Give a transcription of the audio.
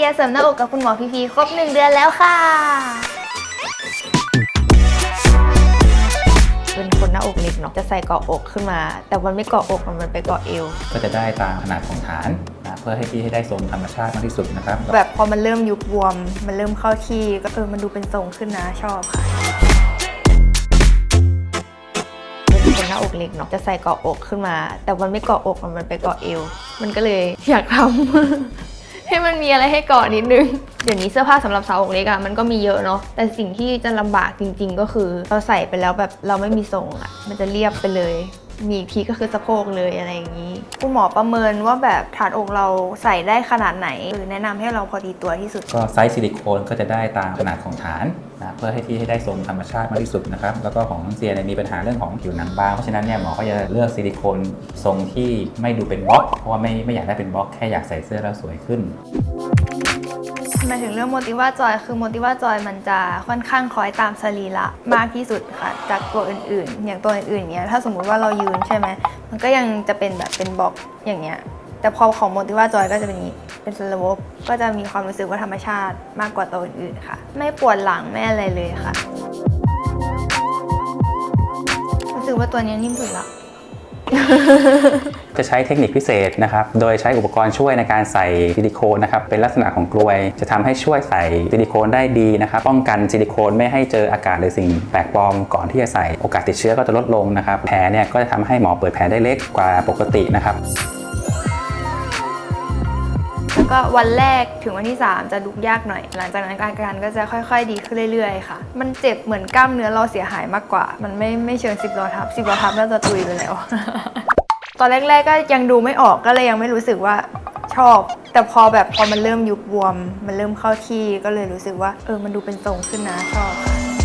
ียเสริมหน้าอกกับคุณหมอพีพีครบหนึ่งเดือนแล้วค่ะ เป็นคนหน้าอกเล็กเนาะจะใส่เกาะอกขึ้นมา แต่มันไม่เกาะอกมันไปเกาะเอว ก็จะได้ตามขนาดของฐานนะเพื่อให้ที่ให้ได้ทรงธรรมชาติมากที่สุดนะครับ แบบพอมันเริ่มยุบบวม มันเริ่มเข้าที่ก็เออมันดูเป็นทรงขึ้นนะชอบค่ะเป็นคนหน้าอกเล็กเนาะจะใส่เกาะอกขึ้นมา แต่มันไม่เกาะอกมันไปเกาะเอว มันก็เลยอยากทำ ให้มันมีอะไรให้เกาะนิดนึง เดี๋ยวนี้เสื้อผ้าสำหรับสาวอกเล็กอะมันก็มีเยอะเนาะ แต่สิ่งที่จะลำบากจริง ๆ ก็คือเราใส่ไปแล้วแบบเราไม่มีทรงอะมันจะเรียบไปเลย มีอีกทีก็คือสะโพกเลยอะไรอย่างนี้ คุณหมอประเมินว่าแบบฐานอกเราใส่ได้ขนาดไหนหรือแนะนำให้เราพอดีตัวที่สุด ก็ไซส์ซิลิโคนก็จะได้ตามขนาดของฐานนะเพื่อให้ที่ให้ได้ทรงธรรมชาติมากที่สุดนะครับ แล้วก็ของน้องเซียเนี่ยมีปัญหาเรื่องของผิวหนังบาง เพราะฉะนั้นเนี่ยหมอก็จะเลือกซิลิโคนทรงที่ไม่ดูเป็นบล็อก เพราะว่าไม่ไม่อยากได้เป็นบล็อกแค่อยากใส่เสื้อแล้วสวยขึ้น ทำไมถึงเรื่องโมติว่าจอยคือโมติว่าจอยมันจะค่อนข้างคล้อยตามสรีระมากที่สุดค่ะ จากตัวอื่นๆ อย่างตัวอื่นๆเนี้ยถ้าสมมุติว่าเรายืนใช่ไหมมันก็ยังจะเป็นแบบเป็นบล็อกอย่างเงี้ยแต่พอของโมติว่าจอยก็จะเป็นนี้เป็นสโลปก็จะมีความรู้สึกว่าธรรมชาติมากกว่าตัวอื่นๆค่ะ ไม่ปวดหลังไม่อะไรเลยค่ะ รู้สึกว่าตัวนี้นิ่มสุดละ จะใช้เทคนิคพิเศษนะครับ โดยใช้อุปกรณ์ช่วยในการใส่ซิลิโคนนะครับ เป็นลักษณะของกลวย จะทำให้ช่วยใส่ซิลิโคนได้ดีนะครับ ป้องกันซิลิโคนไม่ให้เจออากาศหรือสิ่งแปลกปลอมก่อนที่จะใส่ โอกาสติดเชื้อก็จะลดลงนะครับ แผลเนี่ยก็จะทำให้หมอเปิดแผลได้เล็กกว่าปกตินะครับ ก็วันแรกถึงวันที่ 3 จะลุกยากหน่อย หลังจากนั้นอาการก็จะค่อยๆ ดีขึ้นเรื่อยๆค่ะ มันเจ็บเหมือนกล้ามเนื้อเราเสียหายมากกว่า มันไม่ไม่เชิงสิบล้อทับสิบล้อทับน่าจะตุยไปแล้ว ตอนแรกๆก็ยังดูไม่ออกก็เลยยังไม่รู้สึกว่าชอบ แต่พอแบบพอมันเริ่มยุบบวม มันเริ่มเข้าที่ก็เลยรู้สึกว่า เออมันดูเป็นทรงขึ้นนะชอบค่ะ